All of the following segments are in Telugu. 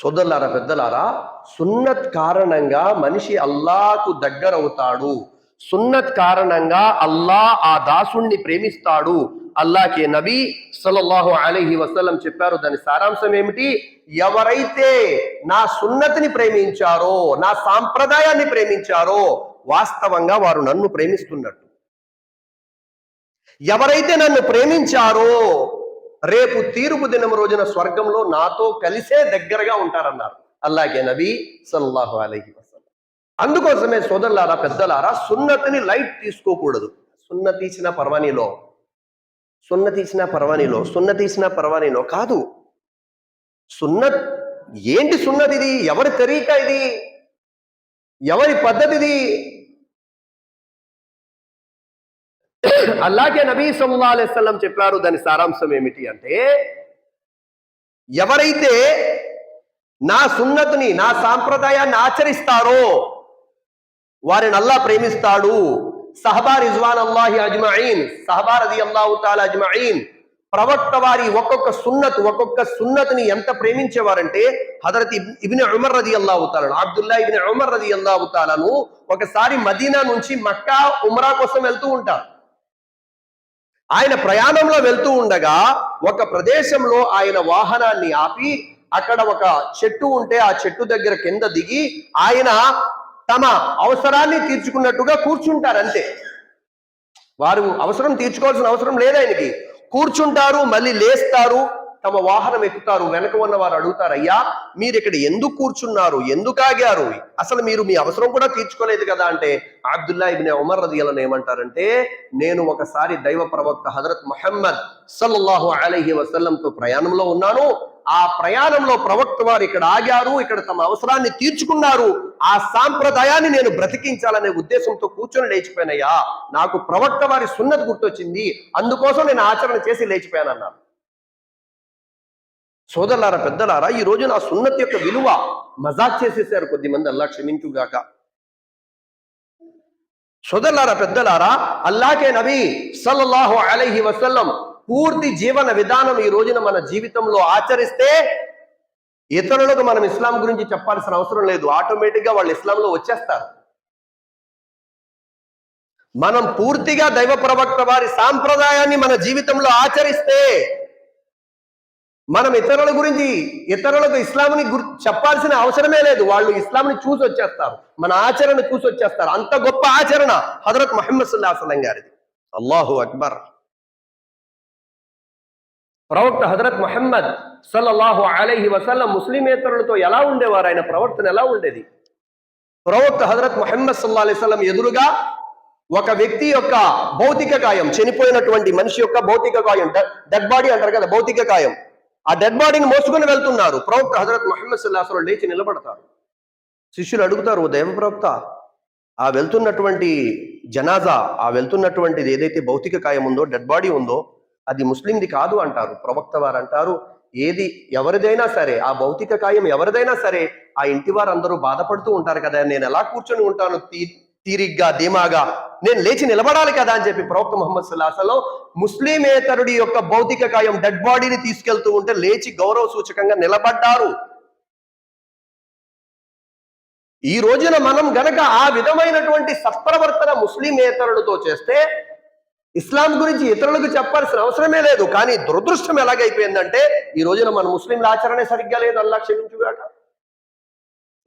సోదరులారా పెద్దలారా సున్నత్ కారణంగా మనిషి అల్లాకు దగ్గరవుతాడు. సున్నత్ కారణంగా అల్లా ఆ దాసుణ్ణి ప్రేమిస్తాడు. అల్లాకే నబీ సల్లల్లాహు అలీహి వసలం చెప్పారు. దాని సారాంశం ఏమిటి? ఎవరైతే నా సున్నతిని ప్రేమించారో నా సాంప్రదాయాన్ని ప్రేమించారో వాస్తవంగా వారు నన్ను ప్రేమిస్తున్నట్టు. ఎవరైతే నన్ను ప్రేమించారో రేపు తీర్పు దినం రోజున స్వర్గంలో నాతో కలిసే దగ్గరగా ఉంటారన్నారు. అల్లాగే నబీ సల్లాహు అలహి వసలం అందుకోసమే సోదరులారా పెద్దలారా సున్నతిని లైట్ తీసుకోకూడదు. సున్న తీసిన పర్వానీలో సున్న తీసిన పర్వానీలో సున్న తీసిన పర్వానీలో కాదు. సున్నత్ ఏంటి సున్నతి ఇది? ఎవరి తెరీక ఇది? ఎవరి పద్ధతి అలాగే నబీ సల్లా అలైస్లం చెప్పారు దాని సారాంశం ఏమిటి అంటే ఎవరైతే నా సున్నతిని నా సాంప్రదాయాన్ని ఆచరిస్తారో వారిని అల్లా ప్రేమిస్తాడు. సహబా రిజ్వాన్ అల్లాహి అజ్మాయిన్ సహబా రది అల్లాహు తాలా అజ్మঈన్ ప్రవక్త వారి ఒక్కొక్క సున్నత్ ఒక్కొక్క సున్నత్ని ఎంత ప్రేమించేవారంటే హజరత్ ఇబిన్ ఉమర్ రది అల్లాహు తాలను అబ్దుల్లా ఇబిన్ ఉమర్ రది అల్లాహు తాలను ఒకసారి మదీనా నుంచి మక్కా ఉమరా కోసం వెళ్తూ ఉంటారు. ఆయన ప్రయాణంలో వెళ్తూ ఉండగా ఒక ప్రదేశంలో ఆయన వాహనాన్ని ఆపి అక్కడ ఒక చెట్టు ఉంటే ఆ చెట్టు దగ్గర కింద దిగి ఆయన తమ అవసరాన్ని తీర్చుకున్నట్టుగా కూర్చుంటారు అంతే వారు అవసరం తీర్చుకోవాల్సిన అవసరం లేదు ఆయనకి. కూర్చుంటారు మళ్ళీ లేస్తారు తమ వాహనం ఎక్కుతారు వెనక ఉన్న వారు అడుగుతారు అయ్యా మీరు ఇక్కడ ఎందుకు కూర్చున్నారు? ఎందుకు ఆగారు? అసలు మీరు మీ అవసరం కూడా తీర్చుకోలేదు కదా అంటే అబ్దుల్లా ఇబ్నే ఉమర్ రదియలను ఏమంటారంటే నేను ఒకసారి దైవ ప్రవక్త హజరత్ మహమ్మద్ సల్లల్లాహు అలహి వసల్లంతో ప్రయాణంలో ఉన్నాను. ఆ ప్రయాణంలో ప్రవక్త వారు ఇక్కడ ఆగారు ఇక్కడ తమ అవసరాన్ని తీర్చుకున్నారు. ఆ సాంప్రదాయాన్ని నేను బ్రతికించాలనే ఉద్దేశంతో కూర్చొని లేచిపోయినయ్యా. నాకు ప్రవక్త వారి సున్నతి గుర్తొచ్చింది. అందుకోసం నేను ఆచరణ చేసి లేచిపోయానన్నారు. సోదరులారా పెద్దలారా ఈ రోజు నా సున్నతి యొక్క విలువ మజాక్ చేసేసారు కొద్దిమంది. అల్లా క్షమించుగాక. సోదరులారా పెద్దలారా అల్లాకే నబీ సల్లల్లాహు అలైహి వసల్లం పూర్తి జీవన విధానం ఈ రోజున మన జీవితంలో ఆచరిస్తే ఇతరులకు మనం ఇస్లాం గురించి చెప్పాల్సిన అవసరం లేదు. ఆటోమేటిక్గా వాళ్ళు ఇస్లాంలో వచ్చేస్తారు. మనం పూర్తిగా దైవ ప్రవక్త వారి సాంప్రదాయాన్ని మన జీవితంలో ఆచరిస్తే మనం ఇతరుల గురించి ఇతరులకు ఇస్లాంని గుర్ చెప్పాల్సిన అవసరమే లేదు. వాళ్ళు ఇస్లాంని చూసి వచ్చేస్తారు. మన ఆచరణ చూసి వచ్చేస్తారు. అంత గొప్ప ఆచరణ హజరత్ మహమ్మద్ సుల్లాహం గారిది. అల్లాహు అక్బర్. ప్రవక్త హజరత్ మహమ్మద్ సల్లల్లాహు అలహి వసల్లం ముస్లిమేతరులతో ఎలా ఉండేవారు? ఆయన ప్రవర్తన ఎలా ఉండేది? ప్రవక్త హజరత్ మహమ్మద్ సల్లా అలైస్లం ఎదురుగా ఒక వ్యక్తి యొక్క భౌతిక కాయం చనిపోయినటువంటి మనిషి యొక్క భౌతిక కాయం డెడ్ బాడీ అంటారు కదా భౌతిక కాయం ఆ డెడ్ బాడీని మోసుకొని వెళ్తున్నారు. ప్రవక్త హజరత్ మహమ్మద్ సల్లాహం లేచి నిలబడతారు. శిష్యులు అడుగుతారు "ఓ దైవ ప్రవక్త ఆ వెళ్తున్నటువంటి జనాజా ఆ వెళ్తున్నటువంటిది ఏదైతే భౌతిక కాయం ఉందో డెడ్ బాడీ ఉందో అది ముస్లింది కాదు అంటారు. ప్రవక్త వారు అంటారు ఏది ఎవరిదైనా సరే ఆ భౌతిక కాయం ఎవరిదైనా సరే ఆ ఇంటి వారందరూ బాధపడుతూ ఉంటారు కదా నేను ఎలా కూర్చొని ఉంటాను? తీ తీరిగ్గా ధీమాగా నేను లేచి నిలబడాలి కదా అని చెప్పి ప్రవక్త ముహమ్మద్ సుల్లాసలో ముస్లిమేతరుడి యొక్క భౌతిక కాయం డెడ్ బాడీని తీసుకెళ్తూ ఉంటే లేచి గౌరవ సూచకంగా నిలబడ్డారు. ఈ రోజున మనం గనక ఆ విధమైనటువంటి సత్ప్రవర్తన ముస్లిమేతరులతో చేస్తే ఇస్లాం గురించి ఇతరులకు చెప్పాల్సిన అవసరమే లేదు. కానీ దురదృష్టం ఎలాగైపోయిందంటే ఈ రోజున మన ముస్లింల ఆచరణే సరిగ్గా లేదు. అల్లా క్షమించుగాక.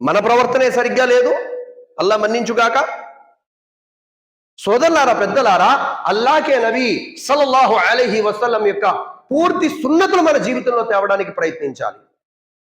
మన ప్రవర్తనే సరిగ్గా లేదు. అల్లా మన్నించుగాక. సోదరులారా పెద్దలారా అల్లాకే నబీ సల్లల్లాహు అలైహి వసల్లం యొక్క పూర్తి సున్నతులు మన జీవితంలో తేవడానికి ప్రయత్నించాలి.